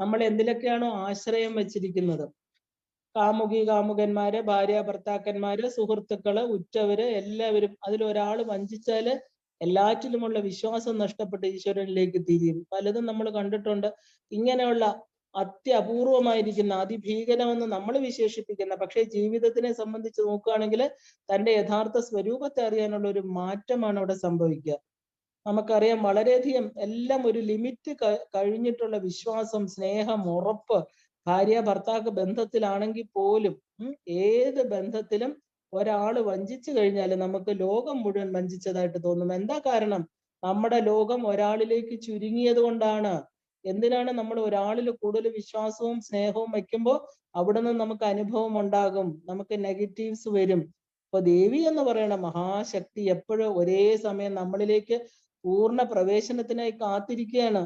നമ്മൾ എന്തിലൊക്കെയാണോ ആശ്രയം വെച്ചിരിക്കുന്നത്? കാമുകി കാമുകന്മാര് ഭാര്യ ഭർത്താക്കന്മാര് സുഹൃത്തുക്കൾ ഉറ്റവര് എല്ലാവരും അതിൽ ഒരാൾ വഞ്ചിച്ചാൽ എല്ലാറ്റിലുമുള്ള വിശ്വാസം നഷ്ടപ്പെട്ട് ഈശ്വരനിലേക്ക് തിരിയും. പലതും നമ്മൾ കണ്ടിട്ടുണ്ട്. ഇങ്ങനെയുള്ള അത്യപൂർവമായിരിക്കുന്ന അതിഭീകരമെന്ന് നമ്മൾ വിശേഷിപ്പിക്കുന്ന പക്ഷേ ജീവിതത്തിനെ സംബന്ധിച്ച് നോക്കുകയാണെങ്കിൽ തന്റെ യഥാർത്ഥ സ്വരൂപത്തെ അറിയാനുള്ള ഒരു മാറ്റമാണ് അവിടെ സംഭവിക്കുക. നമുക്കറിയാം വളരെയധികം എല്ലാം ഒരു ലിമിറ്റ് കഴിഞ്ഞിട്ടുള്ള വിശ്വാസം സ്നേഹം ഉറപ്പ് ഭാര്യ ഭർത്താക്ക് ബന്ധത്തിലാണെങ്കിൽ പോലും ഏത് ബന്ധത്തിലും ഒരാൾ വഞ്ചിച്ചു കഴിഞ്ഞാൽ നമുക്ക് ലോകം മുഴുവൻ വഞ്ചിച്ചതായിട്ട് തോന്നും. എന്താ കാരണം? നമ്മുടെ ലോകം ഒരാളിലേക്ക് ചുരുങ്ങിയത് കൊണ്ടാണ്. എന്തിനാണ് നമ്മൾ ഒരാളിൽ കൂടുതൽ വിശ്വാസവും സ്നേഹവും വയ്ക്കുമ്പോൾ അവിടെ നിന്ന് നമുക്ക് അനുഭവം ഉണ്ടാകും? നമുക്ക് നെഗറ്റീവ്സ് വരും. അപ്പൊ ദേവി എന്ന് പറയുന്ന മഹാശക്തി എപ്പോഴും ഒരേ സമയം നമ്മളിലേക്ക് പൂർണ പ്രവേശനത്തിനായി കാത്തിരിക്കുകയാണ്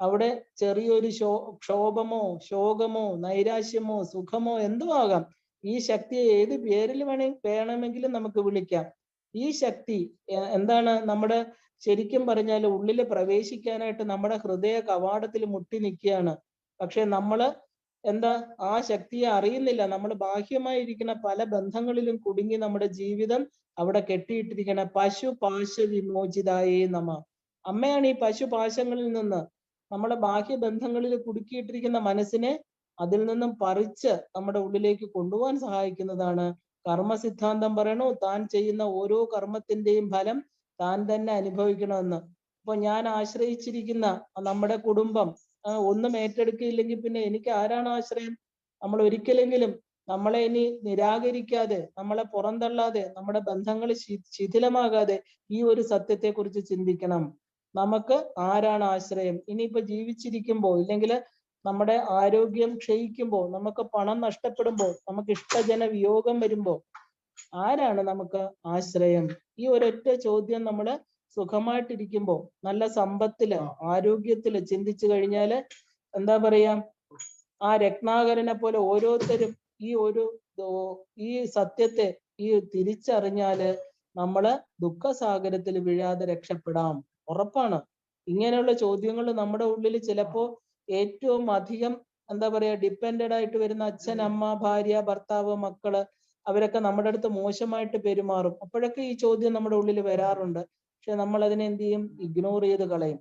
അവിടെ ചെറിയൊരു ശോ ക്ഷോഭമോ ശോകമോ നൈരാശ്യമോ സുഖമോ എന്തോ ആകാം ഈ ശക്തിയെ ഏത് പേരിൽ വേണേ വേണമെങ്കിലും നമുക്ക് വിളിക്കാം. ഈ ശക്തി എന്താണ് നമ്മുടെ ശരിക്കും പറഞ്ഞാൽ ഉള്ളിൽ പ്രവേശിക്കാനായിട്ട് നമ്മുടെ ഹൃദയ കവാടത്തിൽ മുട്ടി നിൽക്കുകയാണ്. പക്ഷെ നമ്മൾ എന്താ? ആ ശക്തിയെ അറിയുന്നില്ല. നമ്മൾ ബാഹ്യമായിരിക്കുന്ന പല ബന്ധങ്ങളിലും കുടുങ്ങി നമ്മുടെ ജീവിതം അവിടെ കെട്ടിയിട്ടിരിക്കണ പശു പാശ വിമോചിതായേ നമ. അമ്മയാണ് ഈ പശു പാശങ്ങളിൽ നിന്ന് നമ്മുടെ ബാഹ്യ ബന്ധങ്ങളിൽ കുടുക്കിയിട്ടിരിക്കുന്ന മനസ്സിനെ അതിൽ നിന്നും പറിച്ച് നമ്മുടെ ഉള്ളിലേക്ക് കൊണ്ടുപോകാൻ സഹായിക്കുന്നതാണ്. കർമ്മ സിദ്ധാന്തം പറയണു താൻ ചെയ്യുന്ന ഓരോ കർമ്മത്തിന്റെയും ഫലം താൻ തന്നെ അനുഭവിക്കണമെന്ന്. അപ്പൊ ഞാൻ ആശ്രയിച്ചിരിക്കുന്ന നമ്മുടെ കുടുംബം ഒന്നും ഏറ്റെടുക്കുകയില്ലെങ്കിൽ പിന്നെ എനിക്ക് ആരാണ് ആശ്രയം? നമ്മൾ ഒരിക്കലെങ്കിലും നമ്മളെ ഇനി നിരാകരിക്കാതെ നമ്മളെ പുറന്തള്ളാതെ നമ്മുടെ ബന്ധങ്ങൾ ശിഥിലമാകാതെ ഈ ഒരു സത്യത്തെ കുറിച്ച് ചിന്തിക്കണം. നമുക്ക് ആരാണ് ആശ്രയം? ഇനിയിപ്പോ ജീവിച്ചിരിക്കുമ്പോൾ ഇല്ലെങ്കിൽ നമ്മുടെ ആരോഗ്യം ക്ഷയിക്കുമ്പോൾ നമുക്ക് പണം നഷ്ടപ്പെടുമ്പോൾ നമുക്ക് ഇഷ്ടജന വിയോഗം വരുമ്പോൾ ആരാണ് നമുക്ക് ആശ്രയം? ഈ ഒരൊറ്റ ചോദ്യം നമ്മൾ സുഖമായിട്ടിരിക്കുമ്പോ നല്ല സമ്പത്തിൽ ആരോഗ്യത്തിൽ ചിന്തിച്ചു കഴിഞ്ഞാൽ എന്താ പറയാ ആ രത്നാകരനെ പോലെ ഓരോരുത്തരും ഈ ഒരു ഈ സത്യത്തെ ഈ തിരിച്ചറിഞ്ഞാൽ നമ്മൾ ദുഃഖസാഗരത്തിൽ വീഴാതെ രക്ഷപ്പെടാം. ഉറപ്പാണ്. ഇങ്ങനെയുള്ള ചോദ്യങ്ങൾ നമ്മുടെ ഉള്ളിൽ ചിലപ്പോ ഏറ്റവും അധികം എന്താ പറയാ ഡിപ്പെൻഡഡ് ആയിട്ട് വരുന്ന അച്ഛൻ അമ്മ ഭാര്യ ഭർത്താവ് മക്കൾ അവരൊക്കെ നമ്മുടെ അടുത്ത് മോശമായിട്ട് പെരുമാറും. അപ്പോഴൊക്കെ ഈ ചോദ്യം നമ്മുടെ ഉള്ളിൽ വരാറുണ്ട്. പക്ഷെ നമ്മൾ അതിനെ എന്ത് ചെയ്യും? ഇഗ്നോർ ചെയ്ത് കളയും.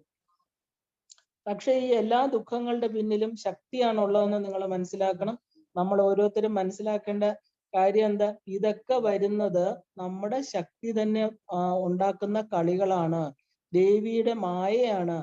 പക്ഷെ ഈ എല്ലാ ദുഃഖങ്ങളുടെ പിന്നിലും ശക്തിയാണ് ഉള്ളതെന്ന് നിങ്ങൾ മനസ്സിലാക്കണം. നമ്മൾ ഓരോരുത്തരും മനസ്സിലാക്കേണ്ട കാര്യം എന്താ? ഇതൊക്കെ വരുന്നത് നമ്മുടെ ശക്തി തന്നെ ഉണ്ടാക്കുന്ന കളികളാണ്. ദേവിയുടെ മായയാണ്.